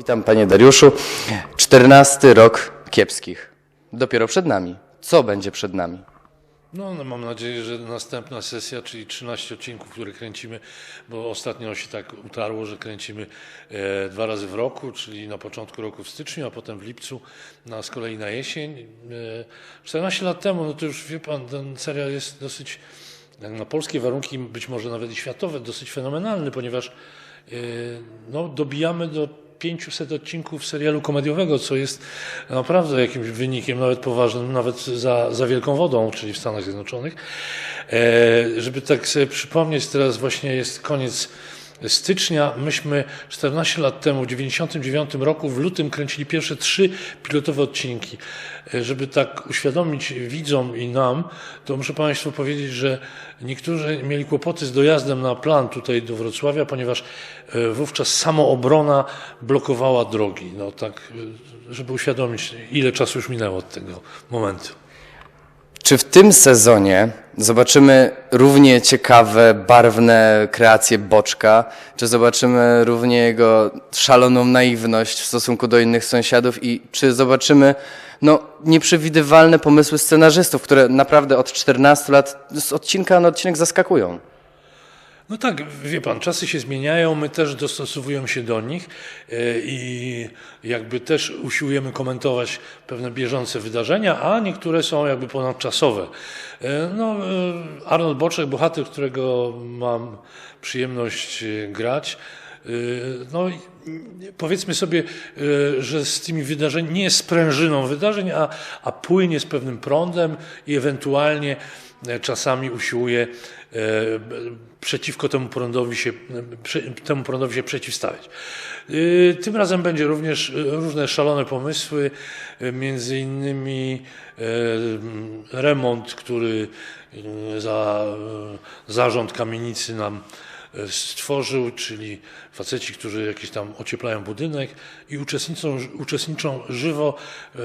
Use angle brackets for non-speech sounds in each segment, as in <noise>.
Witam panie Dariuszu. 14 rok kiepskich. Dopiero przed nami. Co będzie przed nami? No, no mam nadzieję, że następna sesja, czyli 13 odcinków, które kręcimy, bo ostatnio się tak utarło, że kręcimy e, dwa razy w roku, czyli na początku roku w styczniu, a potem w lipcu, na, z kolei na jesień. E, 14 lat temu, no to już wie pan, ten serial jest dosyć, jak na polskie warunki, być może nawet i światowe, dosyć fenomenalny, ponieważ e, no, dobijamy do 500 odcinków serialu komediowego, co jest naprawdę jakimś wynikiem nawet poważnym, nawet za, za wielką wodą, czyli w Stanach Zjednoczonych. E, żeby tak sobie przypomnieć, teraz właśnie jest koniec stycznia. Myśmy 14 lat temu, w 99 roku, w lutym kręcili pierwsze trzy pilotowe odcinki. E, Żeby tak uświadomić widzom i nam, to muszę Państwu powiedzieć, że niektórzy mieli kłopoty z dojazdem na plan tutaj do Wrocławia, ponieważ e, wówczas samoobrona blokowała drogi. No tak, e, żeby uświadomić, ile czasu już minęło od tego momentu. Czy w tym sezonie zobaczymy równie ciekawe, barwne kreacje Boczka? Czy zobaczymy równie jego szaloną naiwność w stosunku do innych sąsiadów? I czy zobaczymy no, nieprzewidywalne pomysły scenarzystów, które naprawdę od 14 lat z odcinka na odcinek zaskakują? No tak, wie pan, czasy się zmieniają, my też dostosowujemy się do nich e, i jakby też usiłujemy komentować pewne bieżące wydarzenia, a niektóre są jakby ponadczasowe. E, No, e, Arnold Boczek, bohater, którego mam przyjemność grać, no powiedzmy sobie, e, że z tymi wydarzeniami nie jest sprężyną wydarzeń, a, a płynie z pewnym prądem i ewentualnie e, czasami usiłuje e, przeciwko temu prądowi się, temu prądowi się przeciwstawiać. Tym razem będzie również różne szalone pomysły, między innymi remont, który za zarząd kamienicy nam stworzył, czyli faceci, którzy jakieś tam ocieplają budynek i uczestniczą, uczestniczą żywo e,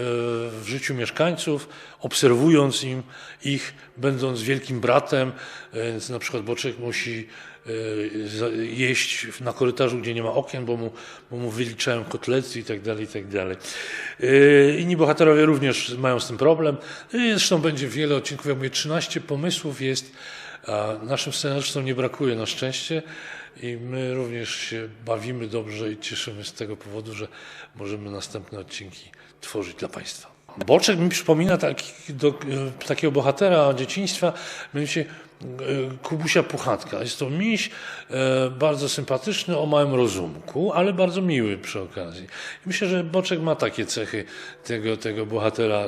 w życiu mieszkańców, obserwując im ich, będąc wielkim bratem. E, Więc na przykład Boczek musi e, jeść na korytarzu, gdzie nie ma okien, bo mu, bo mu wyliczają kotlety i tak dalej, i tak dalej. E, Inni bohaterowie również mają z tym problem. E, Zresztą będzie wiele odcinków, jak mówię, 13 pomysłów jest, a naszym scenarzystom nie brakuje na szczęście i my również się bawimy dobrze i cieszymy z tego powodu, że możemy następne odcinki tworzyć dla Państwa. Boczek mi przypomina taki, do, e, takiego bohatera dzieciństwa, mianowicie e, Kubusia Puchatka. Jest to miś e, bardzo sympatyczny, o małym rozumku, ale bardzo miły przy okazji. Myślę, że Boczek ma takie cechy tego, tego bohatera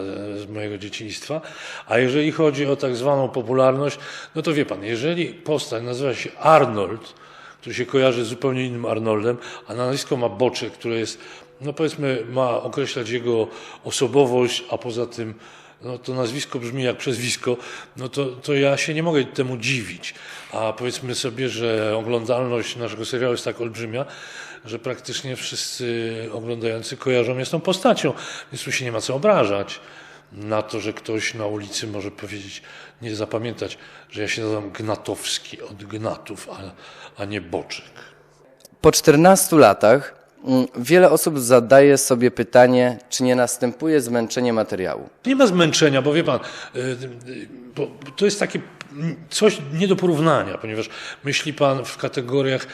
z mojego dzieciństwa. A jeżeli chodzi o tak zwaną popularność, no to wie pan, jeżeli postać nazywa się Arnold, który się kojarzy z zupełnie innym Arnoldem, a nazwisko ma Boczek, które jest, no powiedzmy, ma określać jego osobowość, a poza tym no to nazwisko brzmi jak przezwisko, no to, to ja się nie mogę temu dziwić. A powiedzmy sobie, że oglądalność naszego serialu jest tak olbrzymia, że praktycznie wszyscy oglądający kojarzą mnie z tą postacią, więc tu się nie ma co obrażać na to, że ktoś na ulicy może powiedzieć, nie zapamiętać, że ja się nazywam Gnatowski od Gnatów, a, a nie Boczek. Po 14 latach wiele osób zadaje sobie pytanie, czy nie następuje zmęczenie materiału. Nie ma zmęczenia, bo wie pan, y, y, bo to jest takie mm, coś nie do porównania, ponieważ myśli pan w kategoriach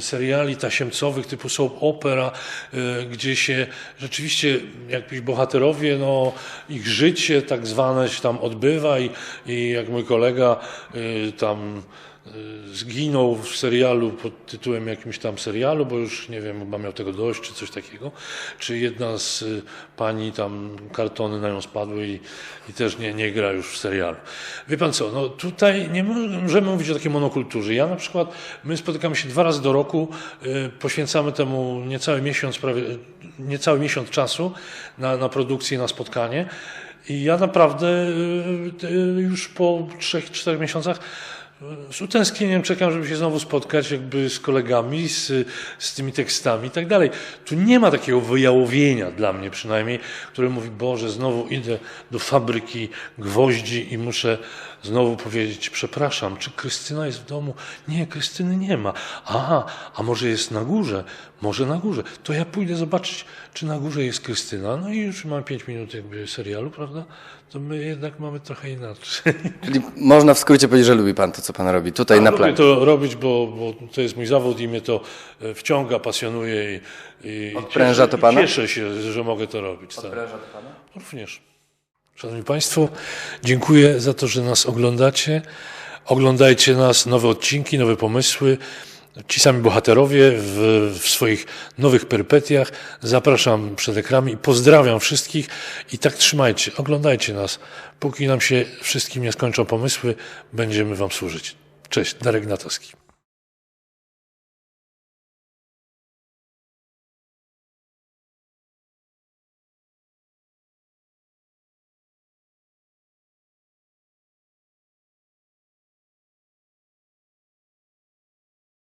seriali tasiemcowych typu soap opera, y, gdzie się rzeczywiście jakieś bohaterowie, no, ich życie tak zwane się tam odbywa i, i jak mój kolega tam zginął w serialu pod tytułem jakimś tam serialu, bo już nie wiem, chyba miał tego dość, czy coś takiego, czy jedna z y, pani tam kartony na nią spadły i, i też nie, nie gra już w serialu. Wie pan co, no tutaj nie możemy mówić o takiej monokulturze. Ja na przykład, my spotykamy się dwa razy do roku, y, poświęcamy temu niecały miesiąc, prawie, niecały miesiąc czasu na, na produkcję, na spotkanie i ja naprawdę y, y, już po trzech, czterech miesiącach z utęsknieniem czekam, żeby się znowu spotkać jakby z kolegami, z, z tymi tekstami i tak dalej. Tu nie ma takiego wyjałowienia dla mnie przynajmniej, które mówi, Boże, znowu idę do fabryki gwoździ i muszę znowu powiedzieć, przepraszam, czy Krystyna jest w domu? Nie, Krystyny nie ma. Aha, a może jest na górze? Może na górze. To ja pójdę zobaczyć, czy na górze jest Krystyna. No i już mam pięć minut jakby serialu, prawda? To my jednak mamy trochę inaczej. <laughs> Czyli można w skrócie powiedzieć, że lubi pan to, co pan robi tutaj na Lubię planie. to robić, bo, bo to jest mój zawód i mnie to e, wciąga, pasjonuje i, i Odpręża cieszę, to pana? i cieszę się, że mogę to robić. Tak. Również. Szanowni Państwo, dziękuję za to, że nas oglądacie. Oglądajcie nas, nowe odcinki, nowe pomysły. Ci sami bohaterowie w, w swoich nowych perypetiach. Zapraszam przed ekranami i pozdrawiam wszystkich. I tak trzymajcie, oglądajcie nas. Póki nam się wszystkim nie skończą pomysły, będziemy Wam służyć. Cześć, Darek Natowski.